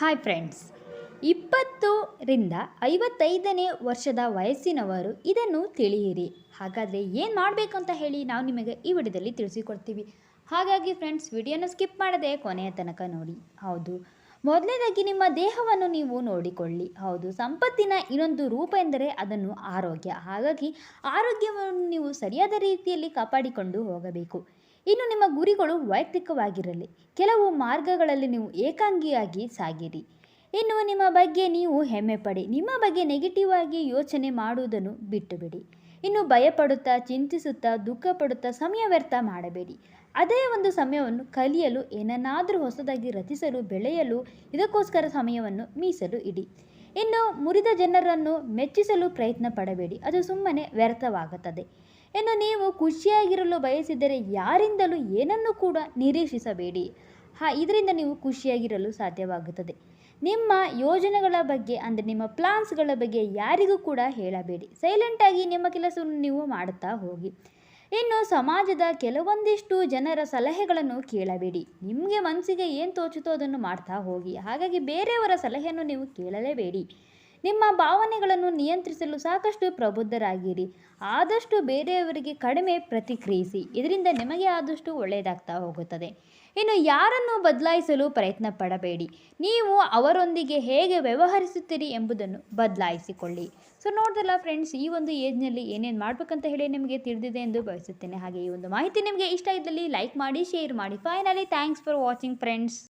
Hi friends ಇಪ್ಪತ್ತರಿಂದ ಐವತ್ತೈದನೇ ವರ್ಷದ ವಯಸ್ಸಿನವರು ಇದನ್ನು ತಿಳಿಯಿರಿ. ಹಾಗಾದರೆ ಏನು ಮಾಡಬೇಕು ಅಂತ ಹೇಳಿ ನಾವು ನಿಮಗೆ ಈ ವಿಡಿಯೋದಲ್ಲಿ ತಿಳಿಸಿಕೊಡ್ತೀವಿ. ಹಾಗಾಗಿ ಫ್ರೆಂಡ್ಸ್ ವಿಡಿಯೋನ ಸ್ಕಿಪ್ ಮಾಡದೆ ಕೊನೆಯ ತನಕ ನೋಡಿ. ಹೌದು. ಮೊದಲನೇದಾಗಿ ನಿಮ್ಮ ದೇಹವನ್ನು ನೀವು ನೋಡಿಕೊಳ್ಳಿ. ಹೌದು, ಸಂಪತ್ತಿನ ಇನ್ನೊಂದು ರೂಪ ಎಂದರೆ ಅದನ್ನು ಆರೋಗ್ಯ. ಹಾಗಾಗಿ ಆರೋಗ್ಯವನ್ನು ನೀವು ಸರಿಯಾದ ರೀತಿಯಲ್ಲಿ ಕಾಪಾಡಿಕೊಂಡು ಹೋಗಬೇಕು. ಇನ್ನು ನಿಮ್ಮ ಗುರಿಗಳು ವೈಯಕ್ತಿಕವಾಗಿರಲಿ. ಕೆಲವು ಮಾರ್ಗಗಳಲ್ಲಿ ನೀವು ಏಕಾಂಗಿಯಾಗಿ ಸಾಗಿರಿ. ಇನ್ನು ನಿಮ್ಮ ಬಗ್ಗೆ ನೀವು ಹೆಮ್ಮೆ ಪಡಿ. ನಿಮ್ಮ ಬಗ್ಗೆ ನೆಗೆಟಿವ್ ಆಗಿ ಯೋಚನೆ ಮಾಡುವುದನ್ನು ಬಿಟ್ಟುಬಿಡಿ. ಇನ್ನು ಭಯಪಡುತ್ತಾ, ಚಿಂತಿಸುತ್ತಾ ದುಃಖ ಪಡುತ್ತಾ ಸಮಯ ವ್ಯರ್ಥ ಮಾಡಬೇಡಿ. ಅದೇ ಒಂದು ಸಮಯವನ್ನು ಕಲಿಯಲು ಏನನ್ನಾದರೂ ಹೊಸದಾಗಿ ರಚಿಸಲು, ಬೆಳೆಯಲು, ಇದಕ್ಕೋಸ್ಕರ ಸಮಯವನ್ನು ಮೀಸಲು ಇಡಿ. ಇನ್ನು ಮುರಿದ ಜನರನ್ನು ಮೆಚ್ಚಿಸಲು ಪ್ರಯತ್ನ ಪಡಬೇಡಿ. ಅದು ಸುಮ್ಮನೆ ವ್ಯರ್ಥವಾಗುತ್ತದೆ. ಇನ್ನು ನೀವು ಖುಷಿಯಾಗಿರಲು ಬಯಸಿದರೆ ಯಾರಿಂದಲೂ ಏನನ್ನು ಕೂಡ ನಿರೀಕ್ಷಿಸಬೇಡಿ. ಹಾ, ಇದರಿಂದ ನೀವು ಖುಷಿಯಾಗಿರಲು ಸಾಧ್ಯವಾಗುತ್ತದೆ. ನಿಮ್ಮ ಯೋಜನೆಗಳ ಬಗ್ಗೆ ಅಂದರೆ ನಿಮ್ಮ ಪ್ಲಾನ್ಸ್ಗಳ ಬಗ್ಗೆ ಯಾರಿಗೂ ಕೂಡ ಹೇಳಬೇಡಿ. ಸೈಲೆಂಟಾಗಿ ನಿಮ್ಮ ಕೆಲಸವನ್ನು ನೀವು ಮಾಡುತ್ತಾ ಹೋಗಿ. ಇನ್ನು ಸಮಾಜದ ಕೆಲವೊಂದಿಷ್ಟು ಜನರ ಸಲಹೆಗಳನ್ನು ಕೇಳಬೇಡಿ. ನಿಮಗೆ ಮನಸ್ಸಿಗೆ ಏನು ತೋಚುತ್ತೋ ಅದನ್ನು ಮಾಡ್ತಾ ಹೋಗಿ. ಹಾಗಾಗಿ ಬೇರೆಯವರ ಸಲಹೆಯನ್ನು ನೀವು ಕೇಳಲೇಬೇಡಿ. ನಿಮ್ಮ ಭಾವನೆಗಳನ್ನು ನಿಯಂತ್ರಿಸಲು ಸಾಕಷ್ಟು ಪ್ರಬುದ್ಧರಾಗಿರಿ. ಆದಷ್ಟು ಬೇರೆಯವರಿಗೆ ಕಡಿಮೆ ಪ್ರತಿಕ್ರಿಯಿಸಿ. ಇದರಿಂದ ನಿಮಗೆ ಆದಷ್ಟು ಒಳ್ಳೆಯದಾಗ್ತಾ ಹೋಗುತ್ತದೆ. ಇನ್ನು ಯಾರನ್ನು ಬದಲಾಯಿಸಲು ಪ್ರಯತ್ನ ಪಡಬೇಡಿ ನೀವು ಅವರೊಂದಿಗೆ ಹೇಗೆ ವ್ಯವಹರಿಸುತ್ತೀರಿ ಎಂಬುದನ್ನು ಬದಲಾಯಿಸಿಕೊಳ್ಳಿ. ಸೊ ನೋಡ್ದಲ್ಲ ಫ್ರೆಂಡ್ಸ್ ಈ ಒಂದು ಏಜ್ನಲ್ಲಿ ಏನೇನು ಮಾಡಬೇಕಂತ ಹೇಳಿ ನಿಮಗೆ ತಿಳಿದಿದೆ ಎಂದು ಬಯಸುತ್ತೇನೆ ಹಾಗೆ ಈ ಒಂದು ಮಾಹಿತಿ ನಿಮಗೆ ಇಷ್ಟ ಇದ್ದಲ್ಲಿ ಲೈಕ್ ಮಾಡಿ ಶೇರ್ ಮಾಡಿ. Finally thanks for watching friends